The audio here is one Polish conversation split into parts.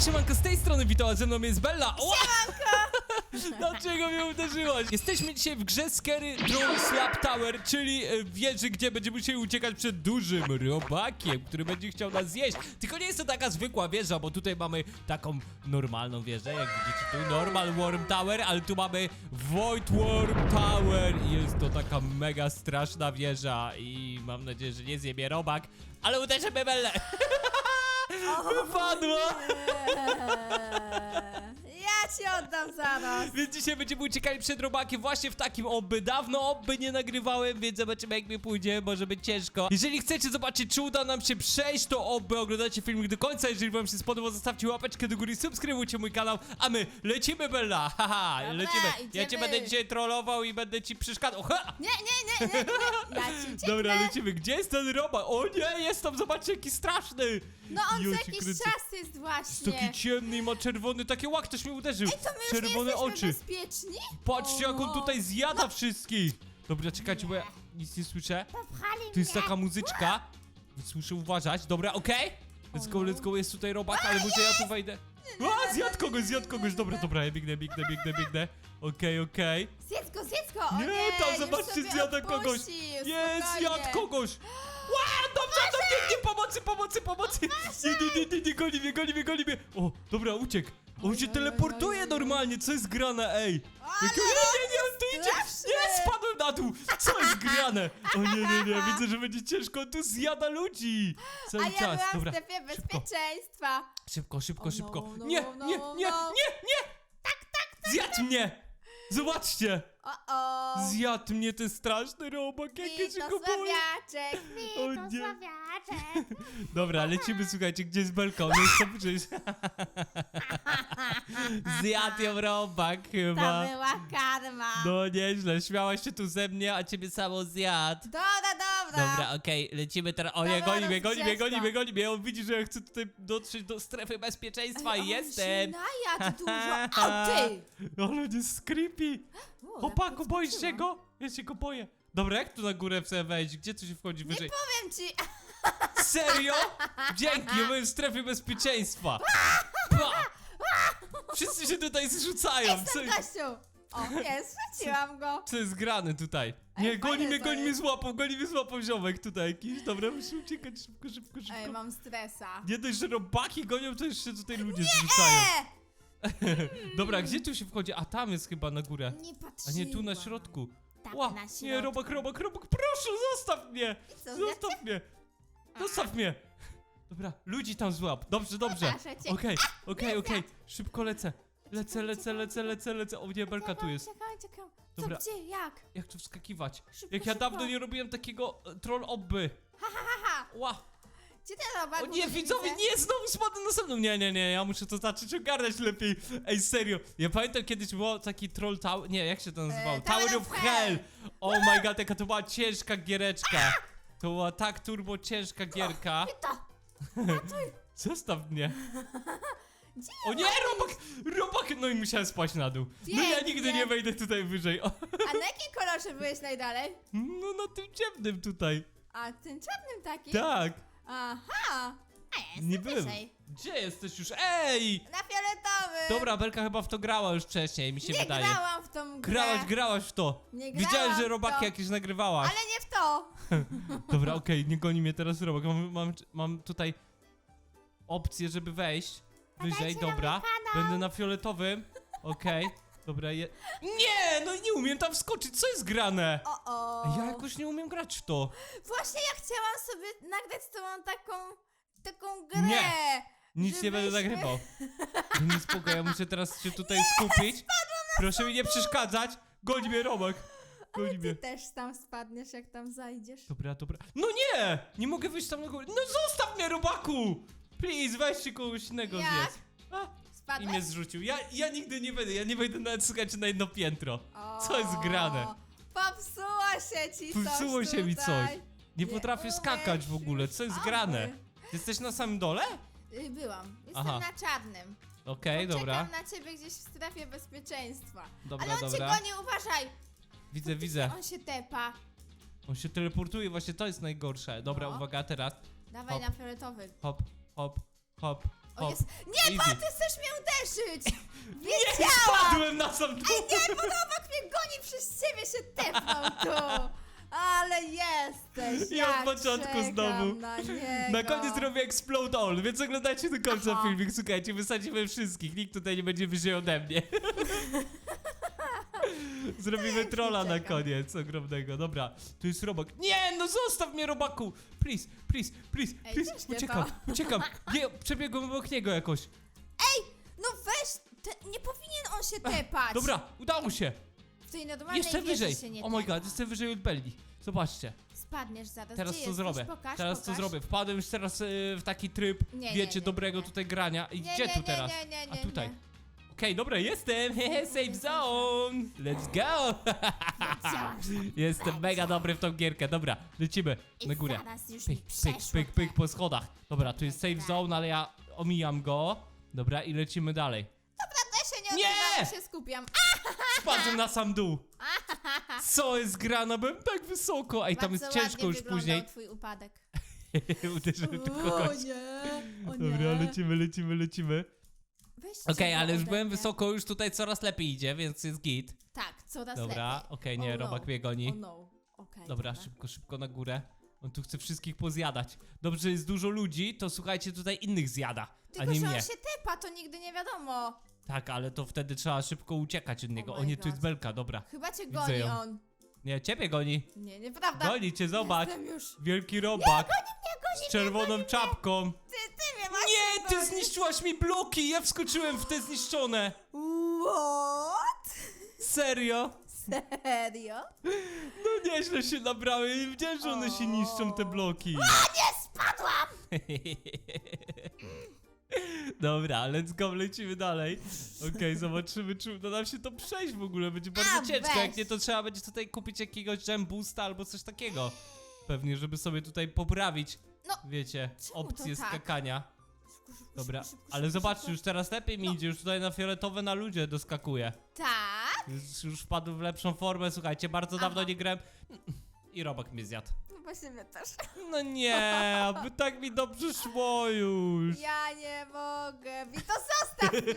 siemanko, z tej strony witała ze mną jest Bella. Ła! Dlaczego mnie uderzyłaś? Jesteśmy dzisiaj w grze Scary Drone Slap Tower, czyli e, wieży, gdzie będziemy musieli uciekać przed dużym robakiem, który będzie chciał nas zjeść. Tylko nie jest to taka zwykła wieża, bo tutaj mamy taką normalną wieżę, jak widzicie tu, Normal Worm Tower, ale tu mamy Void Worm Tower i jest to taka mega straszna wieża i mam nadzieję, że nie zje mnie robak, ale uderzymy Bellę. Wypadła! Ja ci oddam zaraz. Więc dzisiaj będziemy uciekali przed robakiem właśnie w takim obby. Dawno obby nie nagrywałem, więc zobaczymy jak mi pójdzie, może być ciężko. Jeżeli chcecie zobaczyć, czy uda nam się przejść to obby, oglądajcie filmik do końca. Jeżeli wam się spodobał, zostawcie łapeczkę do góry, subskrybujcie mój kanał, a my lecimy Bella, haha, Dobra, lecimy. Ja cię idziemy. będę dzisiaj trollował i będę ci przeszkadzał. Ha! Nie, nie, nie, nie, nie. Ja ci ucieknę. Dobra, lecimy. Gdzie jest ten robak? O nie, jest tam, zobaczcie jaki straszny. No on co jakiś kręcę. czas jest Jest właśnie. taki ciemny i ma czerwony, takie łak, ktoś mi uderzył. Ej, to my już Czerwone nie jesteśmy oczy. bezpieczni? Patrzcie, jak on no. tutaj zjada wszystkich! Dobra, czekajcie, bo ja nic nie słyszę. Popchali Tu jest mnie. taka muzyczka. Więc muszę uważać. Dobra, okej? Let's go, let's go, jest tutaj robak, ale może ja tu wejdę. A, zjadł kogoś, zjadł kogoś. Dobra, dobra, ja biegnę, biegnę, biegnę, biegnę. Okej, okej. Zjedz go, zjedz go. O Nie, nie, tam już zobaczcie, sobie zjada kogoś. odpuścił, Jest, spokojnie. zjadł kogoś. Ła, dobrze, dobrze, nie, pomocy, pomocy, pomocy. Nie, nie, nie, nie, nie, goni mnie, goni mnie, goni mnie. O, dobra, uciekł. On się teleportuje normalnie, co jest grane, ej. Jakie- Nie, nie, nie, on tu idzie. straszny. Nie, spadłem na dół. Co jest grane? O nie, nie, nie, widzę, że będzie ciężko, on tu zjada ludzi. Cały A ja czas, byłam dobra. w strefie szybko. bezpieczeństwa. Szybko, szybko, no, szybko. no, Nie, no, nie, no, nie, no. nie, nie. Tak, tak, Zjadł mnie. Zobaczcie. O, o. Zjadł mnie ten straszny robak, jak ja się go boję. Mitosławiaczek, O nie. Dobra, lecimy, słuchajcie, gdzie jest? Ona jest tam przecież. Zjadł ją robak To chyba. była karma. No nieźle, śmiałaś się tu ze mnie, a ciebie samo zjadł. Dobra, dobra. Dobra, okej, lecimy teraz. O nie, Dobra, goni mnie, goni mnie, goni mnie, goni mnie. On widzi, że ja chcę tutaj dotrzeć do strefy bezpieczeństwa i on jestem. się najadł dużo. O, ty! Ale jest creepy. O, Chłopaku, boisz się podskoczyłam. go? Ja się go boję. Dobra, jak tu na górę chcę wejść? Gdzie tu się wchodzi Nie wyżej? powiem ci. Serio? Dzięki, ja byłem w strefie bezpieczeństwa. Pa! Wszyscy się tutaj zrzucają. Co, Gościu. O, jest, rzuciłam go. co jest grane tutaj? Ej, Nie, goni fajne mnie, to goni mnie jest. złapał, goni mnie złapał ziomek tutaj jakiś. Dobra, muszę uciekać szybko, szybko, szybko. Ej, mam stresa. Nie dość, że robaki gonią, to jeszcze tutaj ludzie zrzucają. E! Dobra, gdzie tu się wchodzi? A tam jest chyba na górę. Nie A patrzyłam. nie, tu na środku. Tak, Ła, na nie, środku. robak, robak, robak, proszę, zostaw mnie! co, Zostaw mnie! Zostaw mnie! Dobra, ludzi tam złap. Dobrze, dobrze. Proszę cię. Okej, okej, okej. Szybko lecę. Lecę, lecę, lecę, lecę, lecę. O nie, belka tu jest. Czekaj, czekaj. Co, Dobra. gdzie, jak? Jak tu wskakiwać? Szybko, Jak ja szybko. dawno nie robiłem takiego e, troll obby. Haha, Ła. Gdzie ten robak? O nie, widzowie, nie, znowu spadłem na samym. Nie, nie, nie, ja muszę to zacząć ogarniać lepiej. Ej, serio. Ja pamiętam kiedyś było taki troll tower. Nie, jak się to nazywało? Tower Tower of Hell. Oh my god, jaka to była ciężka giereczka. To była tak turbo ciężka gierka. Pyta. Zostaw mnie. Gdzie O nie, robak! Robak! No i musiałem spać na dół. No ja Pięknie. nigdy nie wejdę tutaj wyżej. O, A na jakim kolorze byłeś najdalej? no na tym ciemnym tutaj. A tym czarnym takim? Tak. Aha. A ja jestem Nie byłem. wyżej. Gdzie jesteś już? Ej! Na fioletowym. Dobra, Belka chyba w to grała już wcześniej, mi się Nie wydaje. grałam w tą grę. Grałaś, grałaś w to. Nie Widziałem, grałam że w robaki to. jakieś nagrywałaś. Ale nie w to. Dobra, okej, nie goni mnie teraz robak. Mam, mam, mam tutaj opcję, żeby wejść wyżej, dobra. kanał. Będę na fioletowym. Okej, dobra, je... Nie, no nie umiem tam wskoczyć, co jest grane? O, o. Ja jakoś nie umiem grać w to. Właśnie ja chciałam sobie nagrać z tobą taką, taką grę. Nie. Nic nie będę żebyśmy- nagrywał. Nie spoko, ja muszę teraz się tutaj skupić. Proszę mi nie przeszkadzać. Goni mnie robak. Goni Ty mnie. też tam spadniesz, jak tam zajdziesz. Dobra, dobra. No nie! Nie mogę wyjść tam na górę. No zostaw mnie, robaku! Please, weźcie kogoś innego Jak? zjedz. A, I Spadłeś? mnie zrzucił. Ja, ja nigdy nie będę, ja nie wejdę nawet słuchajcie na jedno piętro. Co jest grane? Popsuło się ci Popsuło coś się mi tutaj. coś. Nie potrafię skakać w ogóle, co jest grane? Jesteś na samym dole? Y, Byłam. Jestem Aha. na czarnym. Okej, dobra. Czekam na ciebie gdzieś w strefie bezpieczeństwa. Dobra, Ale on dobra. cię goni, uważaj! Widzę, widzę. On się tepa. On się teleportuje, właśnie to jest najgorsze. Dobra, No. uwaga, teraz. Dawaj Hop. na fioletowy. Hop, hop, hop, O O, jest. Nie, easy. bo ty chcesz mnie uderzyć! Wiedziałam! spadłem na sam dół! Nie, bo Nowak mnie goni, przez ciebie się tepnął tu! Ale jesteś! Ja od jak początku czekam znowu. Na, niego. Na koniec zrobię Explode All, więc oglądajcie do końca Aha. filmik, słuchajcie, wysadzimy wszystkich, nikt tutaj nie będzie wyżej ode mnie. Zrobimy trolla na koniec, ogromnego, dobra, tu jest robak. Nie, no zostaw mnie robaku! Please, please, please, Ej, please, ciężkie uciekam, to. uciekam, nie, przebiegłem obok niego jakoś. No weź! Te, nie powinien on się tepać! Dobra, udało się, W tej normalnej wieży wyżej, się nie oh my tepa. god, jestem wyżej od Belli, zobaczcie. Spadniesz zaraz. Teraz Gdzie jesteś? zrobię. Pokaż, teraz pokaż. zrobię. Wpadłem już teraz y, w taki tryb, Nie, nie, wiecie, nie, dobrego nie. tutaj grania. I Nie, gdzie nie, tu nie, teraz? Nie, nie, nie, A tutaj. Nie. Okej, dobra, jestem! Hehe, safe zone! Let's go! Jestem mega dobry w tą gierkę. Dobra, lecimy I na górę. zaraz już Pyk, mi pyk, przeszło pyk, pyk te- po schodach. Dobra, tu jest safe zone, ale ja omijam go. Dobra, i lecimy dalej. Ja się nie Nie! odzywam, się skupiam. A, Spadłem na sam dół. Co jest grana? Byłem tak wysoko. Ej, tam jest ciężko ładnie już wyglądał później. twój upadek. Uderzyłem tu kogoś. nie, o nie. Dobra, lecimy, lecimy, lecimy. Weźcie Okej, ale już byłem mnie. wysoko, już tutaj coraz lepiej idzie, więc jest git. Tak, coraz Dobra, lepiej. okej, nie, Oh no. robak mnie goni. Oh no. Okej, Dobra, szybko, szybko na górę. On tu chce wszystkich pozjadać. Dobrze, że jest dużo ludzi, to słuchajcie, tutaj innych zjada, a Tylko, nie że mnie. on się tepa, to nigdy nie wiadomo. Tak, ale to wtedy trzeba szybko uciekać od niego. Oh o nie, tu jest. Belka, dobra. Chyba cię Widzę goni ją. on. Nie, ciebie goni. Nie, nieprawda. Goni cię, zobacz. Jestem już. Wielki robak Nie, goni z czerwoną mnie, czapką. Ty, ty mnie ty zniszczyłaś mi bloki, ja wskoczyłem w te zniszczone. What? Serio? Serio? No nieźle się nabrały, nie wiedziałem, że one się niszczą, te bloki. Nie spadłam! Dobra, let's go, lecimy dalej. Okej, zobaczymy, czy uda nam się to przejść w ogóle. Będzie bardzo A, ciężko. weź. Jak nie, to trzeba będzie tutaj kupić jakiegoś jam boosta albo coś takiego. Pewnie, żeby sobie tutaj poprawić, No, wiecie, czemu to opcję tak? skakania. Szybko, szybko, Dobra, szybko, szybko, ale szybko, zobaczcie, szybko. już teraz lepiej mi No. idzie. Już tutaj na fioletowe na ludzie doskakuje. Tak? Już, już wpadł w lepszą formę, słuchajcie, bardzo dawno nie grałem. I robak mnie zjadł. No właśnie mnie też. No nie, aby tak mi dobrze szło już. Ja nie mogę. Wito, zostaw mnie!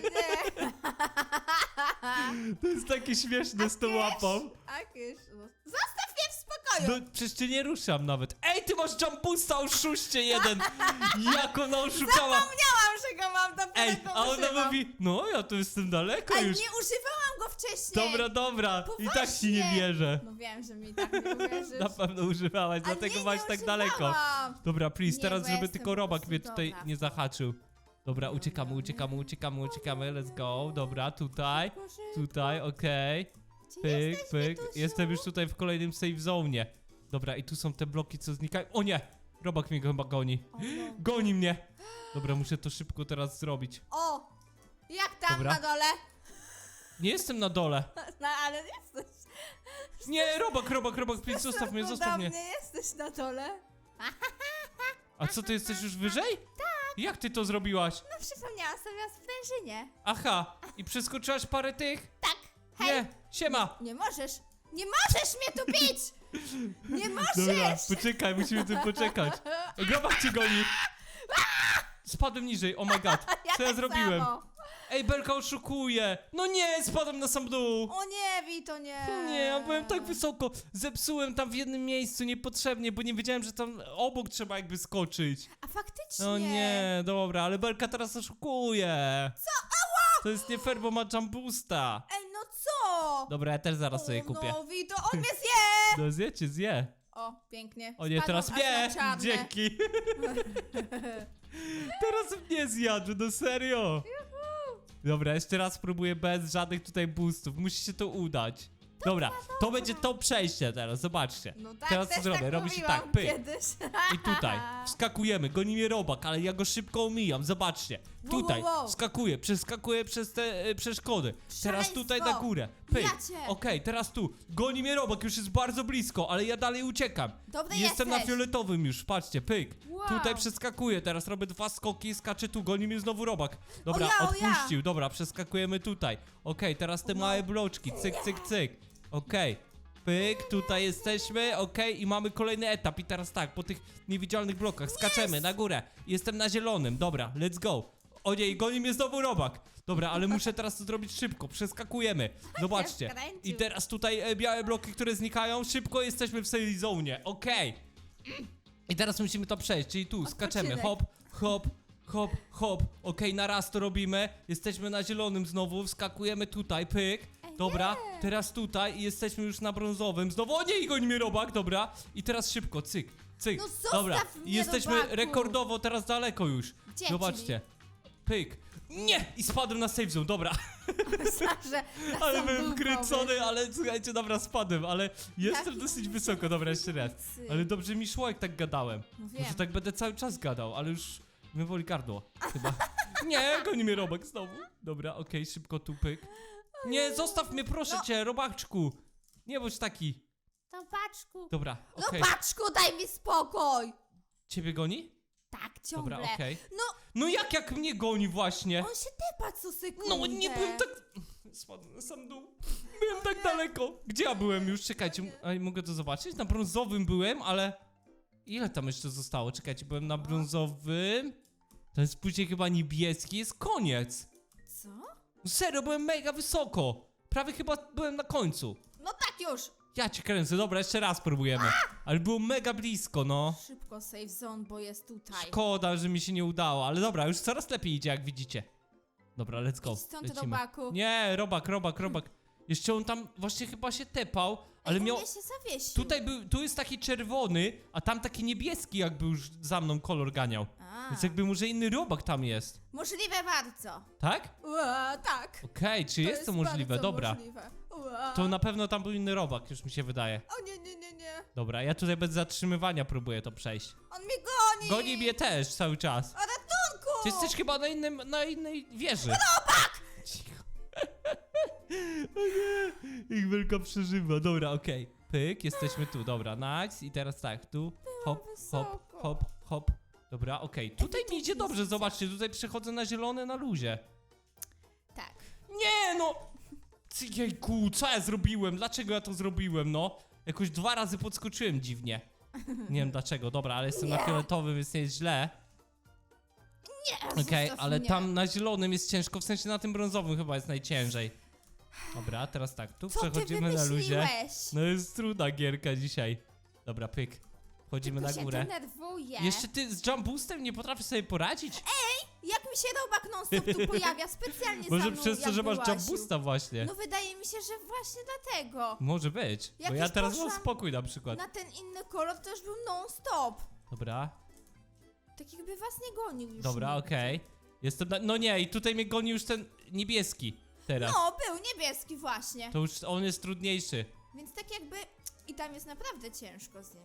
To jest takie śmieszne z tą łapą. Akisz, no. Zostaw! No przecież cię nie ruszam nawet. Ej, ty masz jumpusta, oszuście jeden! Jak ona oszukała! Zapomniałam, że go mam, dopiero Ej, a ona mówi, no ja tu jestem daleko Ale już. nie używałam go wcześniej! Dobra, dobra, i tak ci nie Poważnie. wierzę. No wiem, że mi tak nie uwierzysz. Na pewno używałaś, Ale dlatego nie, masz nie tak daleko. używałam. Dobra, please, Nie, teraz bo żeby jestem tylko po robak prostu mnie tutaj dobra. nie zahaczył. Dobra, uciekamy, uciekamy, uciekamy, uciekamy, let's go. Dobra, tutaj, tutaj, okej. Pyk, pyk. Witusiu? Jestem już tutaj w kolejnym safe zone. Dobra, i tu są te bloki, co znikają. O nie! Robak mnie chyba goni. O, no. Goni mnie! Dobra, muszę to szybko teraz zrobić. o! Jak tam Dobra. na dole? Nie jestem na dole. No ale jesteś. Nie, robak, robak, robak, please, zostaw mnie, zostaw mnie. jesteś na dole. A co, ty jesteś już wyżej? Tak. Jak ty to zrobiłaś? No przypomniałam sobie o sprężynie. Aha, i przeskoczyłaś parę tych? Tak. Hej, Nie, siema. nie możesz. Nie możesz mnie tu bić! Nie możesz! Dobra, poczekaj, musimy tu poczekać. Robak cię goni. Spadłem niżej, oh my god. Co ja tak zrobiłem? samo. Ej, Belka oszukuje. No nie, spadłem na sam dół. O nie, Wito, nie. Nie, ja byłem tak wysoko. Zepsułem tam w jednym miejscu niepotrzebnie, bo nie wiedziałem, że tam obok trzeba jakby skoczyć. A faktycznie. No nie, dobra, ale Belka teraz oszukuje. Co? To jest nie fair, bo ma jump boosta. Ej, Dobra, ja też zaraz sobie kupię. No, Wito, on mnie zje! No zje cię, zje. O, pięknie. O nie, teraz aż mnie! na czarne. Dzięki. teraz mnie zjadł, no serio. Dobra, jeszcze raz spróbuję bez żadnych tutaj boostów. Musi się to udać. Dobra, to będzie to przejście teraz, zobaczcie. No tak, teraz też co zrobię? tak Robi się mówiłam tak, pyk. Kiedyś. I tutaj wskakujemy, goni mnie robak, ale ja go szybko omijam, zobaczcie. Wow, Tutaj wow, wow. skakuję, przeskakuję przez te e, przeszkody. Teraz tutaj na górę. Pyk. Ja cię. Okej, teraz tu. Goni mnie robak, już jest bardzo blisko, ale ja dalej uciekam. Dobry Jestem na jesteś. fioletowym już, patrzcie, pyk. Wow. Tutaj przeskakuję, teraz robię dwa skoki, skaczę tu, goni mnie znowu robak. Dobra, O ja, o ja. odpuścił, dobra, przeskakujemy tutaj. Okej, teraz te No. małe bloczki, cyk, cyk, cyk. Okej. Pyk, tutaj jesteśmy, okej, i mamy kolejny etap. I teraz tak, po tych niewidzialnych blokach skaczemy na górę. Jestem na zielonym, dobra, let's go. O nie, goni mnie znowu robak. Dobra, ale muszę teraz to zrobić szybko. Przeskakujemy. Zobaczcie. I teraz tutaj e, białe bloki, które znikają. Szybko jesteśmy w safe zone. Okej. I teraz musimy to przejść, czyli tu skaczemy. Hop, hop, hop, hop. Okej, na raz to robimy. Jesteśmy na zielonym znowu. Wskakujemy tutaj, pyk. Dobra, teraz tutaj i jesteśmy już na brązowym. Znowu, o nie, i goni mnie robak, dobra. I teraz szybko, cyk, cyk. No zostaw dobra, mnie, i jesteśmy robaku. rekordowo teraz daleko już. Gdzie, Zobaczcie. Pyk. Nie! I spadłem na safe zone, dobra. Na Ale byłem powiedz. ale słuchajcie, dobra, spadłem, ale jestem Jaki dosyć wysoko, dobra, jeszcze raz.Cy. Ale dobrze mi szło, jak tak gadałem. No wiem. Może tak będę cały czas gadał, ale już mnie woli gardło, chyba. Nie, goni mnie robak znowu. Dobra, okej, szybko tu pyk. Nie, zostaw mnie, proszę No. cię, robaczku. Nie bądź taki. To paczku. Dobra, No okej. paczku, daj mi spokój! Ciebie goni? Tak, ciągle. Dobra, okej. No, No jak, jak mnie goni właśnie? on się tepa co sekundę. No nie byłem tak... Spadłem na sam dół. Byłem tak daleko. Gdzie ja byłem już? Czekajcie, a mogę to zobaczyć? Na brązowym byłem, ale... Ile tam jeszcze zostało? Czekajcie, byłem na brązowym. To jest później chyba niebieski, jest koniec. Co? Serio, byłem mega wysoko. Prawie chyba byłem na końcu. No tak już! Ja cię kręcę, dobra, jeszcze raz próbujemy. Ale było mega blisko, no. Szybko safe zone, bo jest tutaj. Szkoda, że mi się nie udało, ale dobra, już coraz lepiej idzie, jak widzicie. Dobra, let's go. Idź stąd, robaku. Nie, robak, robak, robak. Jeszcze on tam właśnie chyba się tepał, ale miał... się zawiesił. Tutaj był, tu jest taki czerwony, a tam taki niebieski jakby już za mną kolor ganiał. A, Więc jakby może inny robak tam jest. Możliwe bardzo. Tak? Ua, tak. Okej, czy jest to możliwe? bardzo Dobra. Możliwe. Ua. To na pewno tam był inny robak, już mi się wydaje. O nie, nie, nie, nie. Dobra, ja tutaj bez zatrzymywania próbuję to przejść. On mnie goni! Goni mnie też cały czas. O ratunku! Ty jesteś chyba na innym, na innej wieży. Robak! O nie, ich wielka przeżywa. Dobra, okej. Pyk, jesteśmy tu, dobra, nice. I teraz tak, tu, hop, hop, wysoko. hop, hop. Dobra, okej. Tutaj mi idzie dobrze, zobaczcie, tutaj przechodzę na zielone na luzie. Tak. Nie, no! Ty, Jejku, co ja zrobiłem? Dlaczego ja to zrobiłem, no? Jakoś dwa razy podskoczyłem dziwnie. Nie wiem dlaczego, dobra, ale jestem na Nie. fioletowym, więc nie jest źle. Nie, Okej, zostaw ale mnie. tam na zielonym jest ciężko, w sensie na tym brązowym chyba jest najciężej. Dobra, teraz tak, tu Co ty przechodzimy na luzie. wymyśliłeś? No jest trudna gierka dzisiaj. Dobra, pyk. Wchodzimy na się górę. denerwuję. Jeszcze ty z jump boostem nie potrafisz sobie poradzić? Jak mi się robak non stop tu pojawia, specjalnie za Może mną przez to, że masz jump boosta właśnie. No wydaje mi się, że właśnie dlatego. Może być, bo Jak ja już teraz mam poszłam spokój na przykład. Na ten inny kolor to już był non stop. Dobra, Tak jakby was nie gonił już. dobra, okej. Jestem na... No nie, i tutaj mnie goni już ten niebieski teraz. No, był niebieski właśnie. To już on jest trudniejszy. Więc tak jakby... I tam jest naprawdę ciężko z nim.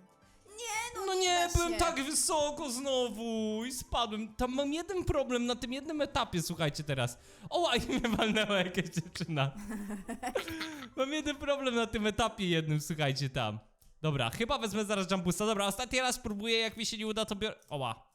Nie, no, No nie, da byłem się. tak wysoko znowu i spadłem. Tam mam jeden problem na tym jednym etapie, słuchajcie teraz. O, i mnie walnęła jakaś dziewczyna. mam jeden problem na tym etapie jednym, słuchajcie tam. Dobra, chyba wezmę zaraz jumpusta. Dobra, ostatni raz próbuję, jak mi się nie uda, to biorę... Oła.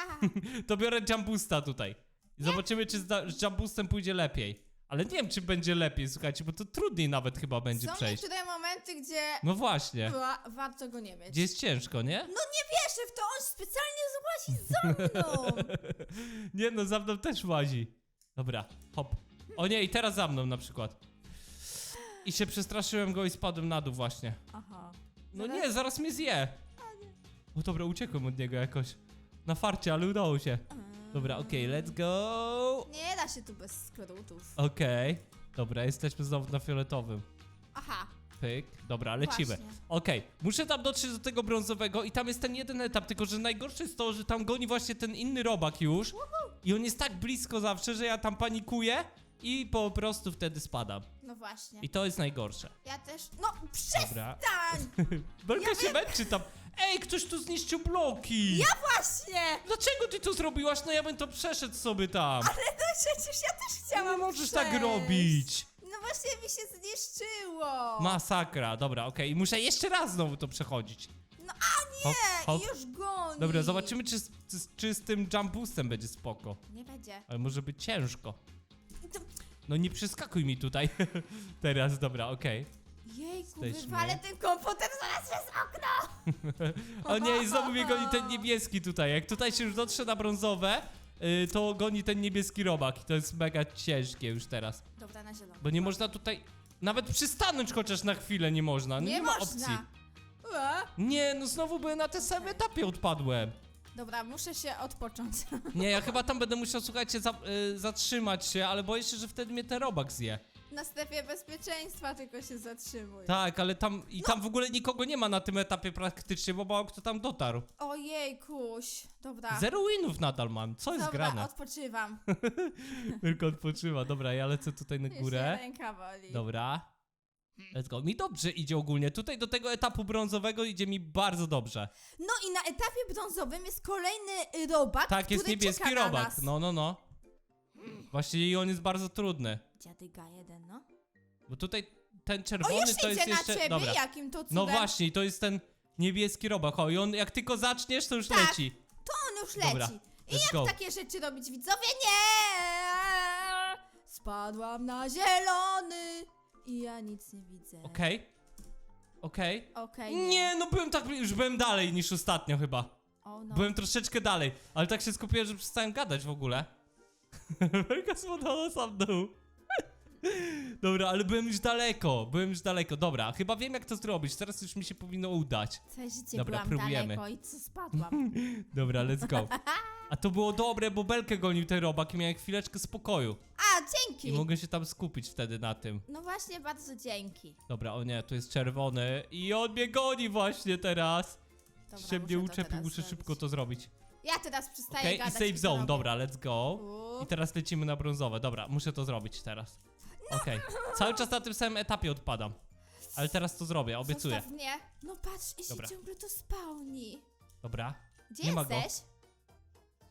To biorę jumpusta tutaj. I zobaczymy, czy z, z jumpustem pójdzie lepiej. Ale nie wiem, czy będzie lepiej, słuchajcie, bo to trudniej nawet chyba będzie są przejść. niektóre momenty, gdzie No właśnie. wa warto go nie mieć. Gdzie jest ciężko, nie? No nie wierzę w to, on specjalnie złazi za mną. Nie no, za mną też łazi. Dobra, hop. O nie, i teraz za mną na przykład. I się przestraszyłem go i spadłem na dół właśnie. Aha. No Zaraz- nie, zaraz mnie zje. O dobra, uciekłem od niego jakoś. Na farcie, ale udało się. Dobra, okej, let's go. Nie da się tu bez skrótów. Okej. Dobra, jesteśmy znowu na fioletowym. Aha. Pyk. Dobra, lecimy. Właśnie. Okej, muszę tam dotrzeć do tego brązowego i tam jest ten jeden etap, tylko że najgorsze jest to, że tam goni właśnie ten inny robak już. I on jest tak blisko zawsze, że ja tam panikuję i po prostu wtedy spadam. No właśnie. I to jest najgorsze. Ja też... No przestań! Dobra. Belka się męczy tam. Ej, ktoś tu zniszczył bloki! Ja właśnie! Dlaczego ty to zrobiłaś? No ja bym to przeszedł sobie tam. Ale no przecież ja też Nie chciałam możesz przejść. tak robić. No właśnie mi się zniszczyło. Masakra, dobra, okej. I muszę jeszcze raz znowu to przechodzić. No a nie! Hop, hop. Już goni. Dobra, zobaczymy, czy, z- czy, czy z tym jump boostem będzie spoko. Nie będzie. Ale może być ciężko. To... No nie przeskakuj mi tutaj. Teraz, dobra, okej. Jejku, Jesteśmy. wywalę ten komputer zaraz przez okno! O nie, i znowu mnie goni ten niebieski tutaj. Jak tutaj się już dotrze na brązowe, y, to goni ten niebieski robak i to jest mega ciężkie już teraz. Dobra, na zielono. Bo nie można tutaj nawet przystanąć chociaż na chwilę nie można. No nie, Nie ma można. opcji. Nie, no znowu byłem na tym samym etapie odpadłem. Dobra, muszę się odpocząć. Nie, ja chyba tam będę musiał, słuchajcie, za, y, zatrzymać się, ale boję się, że wtedy mnie ten robak zje. Na strefie bezpieczeństwa tylko się zatrzymuj. Tak, ale tam i tam w ogóle nikogo nie ma na tym etapie praktycznie, bo mało kto tam dotarł. Ojej, kuś. Dobra. Zero winów nadal mam, co jest Dobra, grane? odpoczywam. Tylko odpoczywa. Dobra, ja lecę tutaj na Już górę. ręka boli. Dobra. Let's go. Mi dobrze idzie ogólnie. Tutaj do tego etapu brązowego idzie mi bardzo dobrze. No i na etapie brązowym jest kolejny y, robak, Tak, jest który niebieski czeka na robak. nas. No, no, no. Właśnie i on jest bardzo trudny. Dziadyga jeden, no. Bo tutaj ten O, czerwony już to jest na jeszcze. ciebie, Dobra. jakim to cudem. No właśnie, i to jest ten niebieski robak. O, i on jak tylko zaczniesz, to już Tak. leci. To on już leci. Dobra, I let's jak go. takie rzeczy robić, widzowie? Nie! Spadłam na zielony i ja nic nie widzę. Okej. Okej. Okej, Nie, no byłem tak, już byłem dalej niż ostatnio chyba. O, no. Byłem troszeczkę dalej, ale tak się skupiłem, że przestałem gadać w ogóle. Wielka spadała sam dół. Dobra, ale byłem już daleko, byłem już daleko. Dobra, chyba wiem jak to zrobić, teraz już mi się powinno udać. Całe życie Dobra, byłam próbujemy. daleko i co spadłam. Dobra, let's go. A to było dobre, bo belkę gonił ten robak i miałem chwileczkę spokoju. A, dzięki! I mogę się tam skupić wtedy na tym. No właśnie, bardzo dzięki. Dobra, o nie, tu jest czerwony i on mnie goni właśnie teraz. Dobra, się mnie muszę to uczepił, teraz muszę zrobić. szybko to zrobić. Ja teraz przestaję Okej, i gadać. save to zone, robię. dobra, let's go. I teraz lecimy na brązowe. Dobra, muszę to zrobić teraz. Okej. Cały czas na tym samym etapie odpadam. Ale teraz to zrobię, obiecuję. Zostaw mnie. No patrz, i się Dobra. ciągle to spełni. Dobra. Gdzie Nie ma go. jesteś?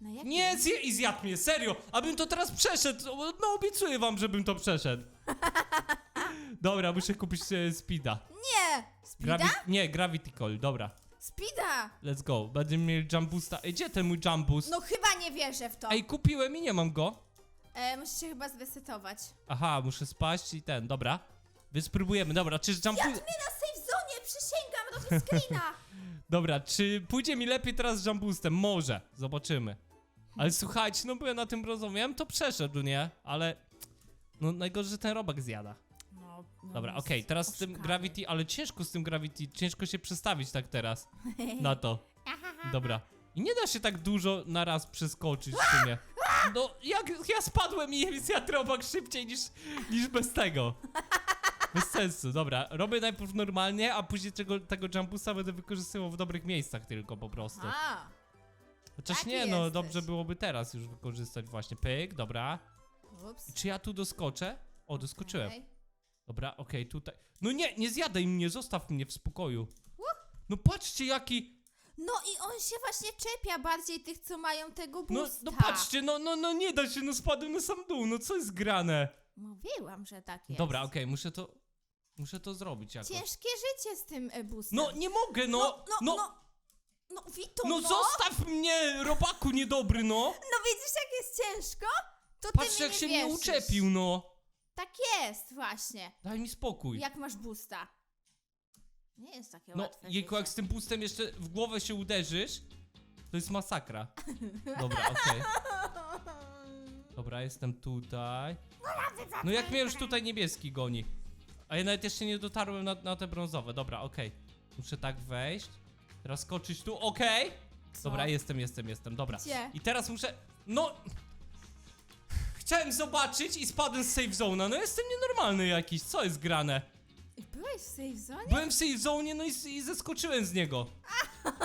Na jakim? Nie, zje i zjadł mnie, serio! Abym to teraz przeszedł! No obiecuję wam, żebym to przeszedł. Dobra, muszę kupić e, speeda. Nie! Speeda? Gravi nie, Gravity Call, dobra. Speeda! Let's go. Będziemy mieli jump boosta. Ej, gdzie ten mój jump boost? No chyba nie wierzę w to. Ej, kupiłem i nie mam go. E, musisz się chyba zresetować. Aha, muszę spaść i ten, dobra. Więc spróbujemy, dobra, czy jump Jak boost... mnie na safe zone, przysięgam, robię screena. Dobra, czy pójdzie mi lepiej teraz z jump boostem? Może, zobaczymy. Ale słuchajcie, no byłem na tym ja bym to przeszedł, nie? Ale... No najgorzej, że ten robak zjada. No, no Dobra, jest okej, teraz z tym oszukany. Gravity, ale ciężko z tym Gravity, ciężko się przestawić tak teraz na to. Dobra. I nie da się tak dużo na raz przeskoczyć w sumie. No, jak ja spadłem i zjadł robak szybciej niż, niż bez tego. Bez sensu, dobra. Robię najpierw normalnie, a później tego, tego jumpusa będę wykorzystywał w dobrych miejscach tylko po prostu. A, Chociaż taki nie, no jesteś. dobrze byłoby teraz już wykorzystać właśnie. Pyk, dobra. ups. I czy ja tu doskoczę? O, doskoczyłem. Okej. Dobra, okej, tutaj. No nie, nie zjadaj mnie, zostaw mnie w spokoju. No patrzcie jaki. No i on się właśnie czepia bardziej tych, co mają tego No, boosta. no patrzcie, no, no, no nie da się, no spadłem na sam dół, no co jest grane? Mówiłam, że tak jest. Dobra, okej, muszę to. Muszę to zrobić jakoś. Ciężkie życie z tym e, boostem. No nie mogę, no! no, no, No, no, no, no no, zostaw mnie, robaku niedobry, no! No widzisz, jak jest ciężko? To Patrz ty mi jak nie się mnie wierzysz. uczepił, no! Tak jest, właśnie. Daj mi spokój. Jak masz boosta? Nie jest takie No, łatwe jejku, jak z tym pustem jeszcze w głowę się uderzysz, to jest masakra. Dobra, okej. Dobra, jestem tutaj. No jak mnie już tutaj niebieski goni. A ja nawet jeszcze nie dotarłem na, na te brązowe. Dobra, okej. Muszę tak wejść. Teraz skoczyć tu, okej. Dobra, jestem, jestem, jestem, dobra. Gdzie? I teraz muszę... No... Chciałem zobaczyć i spadłem z safe zone'a. No jestem nienormalny jakiś, co jest grane? Byłeś w safe zone? Byłem w safe zone, no i, i zeskoczyłem z niego.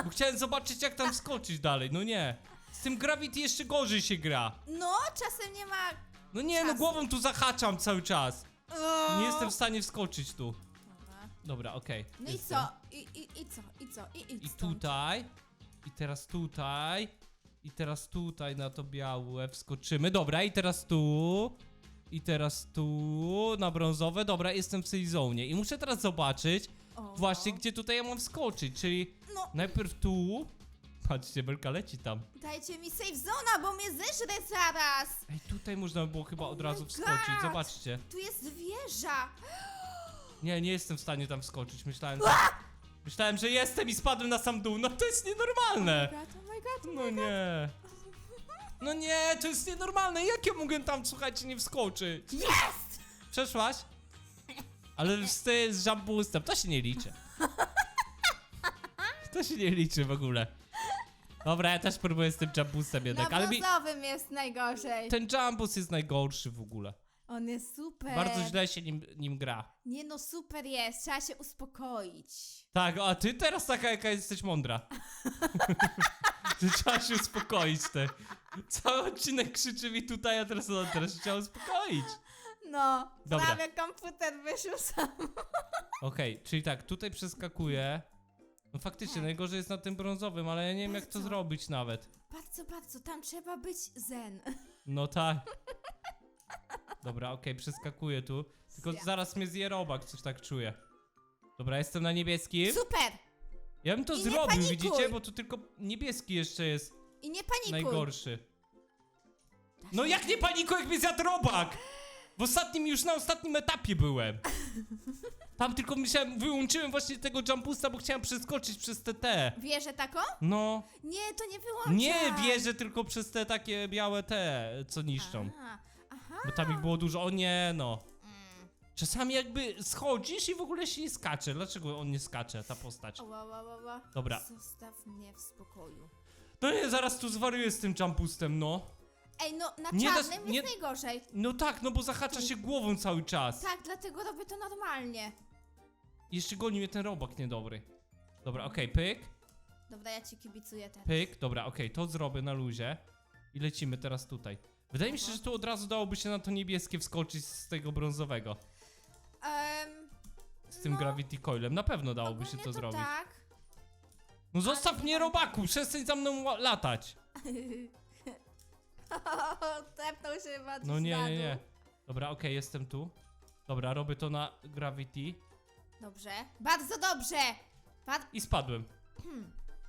Bo chciałem zobaczyć, jak tam skoczyć dalej. No nie. Z tym Gravity jeszcze gorzej się gra. No, czasem nie ma... No nie, no Czasu. głową tu zahaczam cały czas. Nie jestem w stanie wskoczyć tu. Dobra. Dobra, okej. No i jestem. co? I, i, I co? I co? I idź I stąd. tutaj. I teraz tutaj. I teraz tutaj na to białe wskoczymy. Dobra, i teraz tu. I teraz tu na brązowe. Dobra, jestem w safe zone. I muszę teraz zobaczyć O. właśnie, gdzie tutaj ja mam wskoczyć. Czyli No, najpierw tu. Patrzcie, belka leci tam. dajcie mi safe zona, bo mnie zeżre zaraz! Ej, tutaj można by było chyba Oh od my razu wskoczyć. God. Zobaczcie. Tu jest wieża! Nie, nie jestem w stanie tam wskoczyć. Myślałem, że... Myślałem, że jestem i spadłem na sam dół. No to jest nienormalne. Oh my god, oh my god, oh No my god. nie. No nie, to jest nienormalne. Jak ja mogę tam, słuchajcie, nie wskoczyć? Jest! Przeszłaś? Ale ty- z jump boostem, to się nie liczy. To się nie liczy w ogóle. Dobra, ja też próbuję z tym jump boostem jednak, Na ale mi... brązowym jest najgorzej. Ten jump boost jest najgorszy w ogóle. On jest super. Bardzo źle się nim, nim gra. Nie no, super jest. Trzeba się uspokoić. Tak, a ty teraz taka jaka jesteś mądra. Że trzeba się uspokoić te. Cały odcinek krzyczy mi tutaj, a teraz on teraz trzeba uspokoić. No, Dobra. prawie komputer wyszł sam. Okej, czyli tak, tutaj przeskakuję. No faktycznie, najgorzej jest na tym brązowym, ale ja nie wiem jak to Bardzo. zrobić nawet. Bardzo, bardzo, tam trzeba być zen. No tak. Dobra, okej, przeskakuję tu. Tylko zaraz mnie zje robak, coś tak czuję. Dobra, jestem na niebieskim. Super! Ja bym to I nie zrobił, panikuj. widzicie? Bo tu tylko niebieski jeszcze jest I nie panikuj. najgorszy. No jak nie panikuj, jak mnie zjadł robak! W ostatnim, już na ostatnim etapie byłem. Tam tylko myślałem, wyłączyłem właśnie tego jumpusta, bo chciałem przeskoczyć przez te te. Wierzę taką? No, Nie, to nie wyłączaj. nie wierzę tylko przez te takie białe te, co niszczą. Aha, aha. Bo tam ich było dużo, o nie no. Mm. Czasami jakby schodzisz i w ogóle się nie skacze. Dlaczego on nie skacze, ta postać? Ła, ła, ła, ła. Dobra. Zostaw mnie w spokoju. No nie, zaraz tu zwariuję z tym jumpustem, no. Ej, no na Nie da- czarnym nie- jest najgorzej. No tak, no bo zahacza się głową cały czas. Tak, dlatego robię to normalnie. Jeszcze goni mnie ten robak niedobry. Dobra, okej, pyk, Dobra, ja ci kibicuję teraz. pyk, dobra, okej, to zrobię na luzie. I lecimy teraz tutaj. Wydaje mi się, że tu od razu dałoby się na to niebieskie wskoczyć z tego brązowego. Um, Z tym No, Gravity Coilem. Na pewno dałoby się ogólnie to zrobić. tak. No zostaw mnie robaku, przestań za mną ła- latać. Tepnął się chyba No nie, na nie, dół. nie. Dobra, okej, jestem tu. Dobra, robię to na Gravity Dobrze. Bardzo dobrze. I spadłem.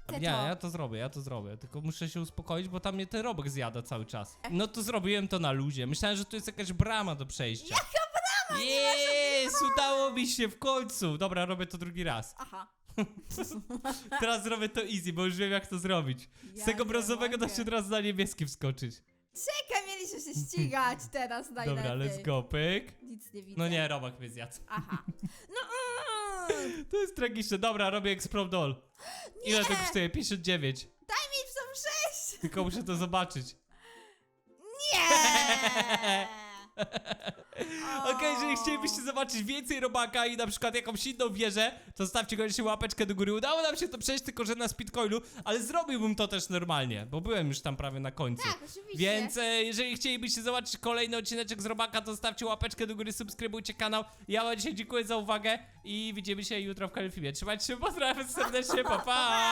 Ty Nie, to. ja to zrobię, ja to zrobię. Tylko muszę się uspokoić, bo tam mnie ten robek zjada cały czas. No to zrobiłem to na luzie. Myślałem, że tu jest jakaś brama do przejścia. Jaka brama? Jest, udało mi się w końcu. Dobra, robię to drugi raz. Aha. Teraz zrobię to easy, bo już wiem jak to zrobić. Z Ja tego nie brązowego da mogę. się od razu na niebieski wskoczyć. Czekaj, mieliśmy się ścigać teraz najlepiej. Dobra, let's go, pyk. Nic nie widzę. No nie, robak mnie zjadł. Aha. No mm, To jest tragiczne. Dobra, robię Explode Doll. Ile to kosztuje? 59. daj mi są sześć. Tylko muszę to zobaczyć. Nie. Okej, jeżeli chcielibyście zobaczyć więcej robaka i na przykład jakąś inną wieżę, to stawcie koniecznie łapeczkę do góry. Udało nam się to przejść tylko, że na speedcoinu, ale zrobiłbym to też normalnie, bo byłem już tam prawie na końcu. Tak, oczywiście. Więc e, jeżeli chcielibyście zobaczyć kolejny odcineczek z robaka, to stawcie łapeczkę do góry, subskrybujcie kanał. Ja wam dzisiaj dziękuję za uwagę i widzimy się jutro w kolejnym filmie. Trzymajcie się, pozdrawiam serdecznie, pa pa!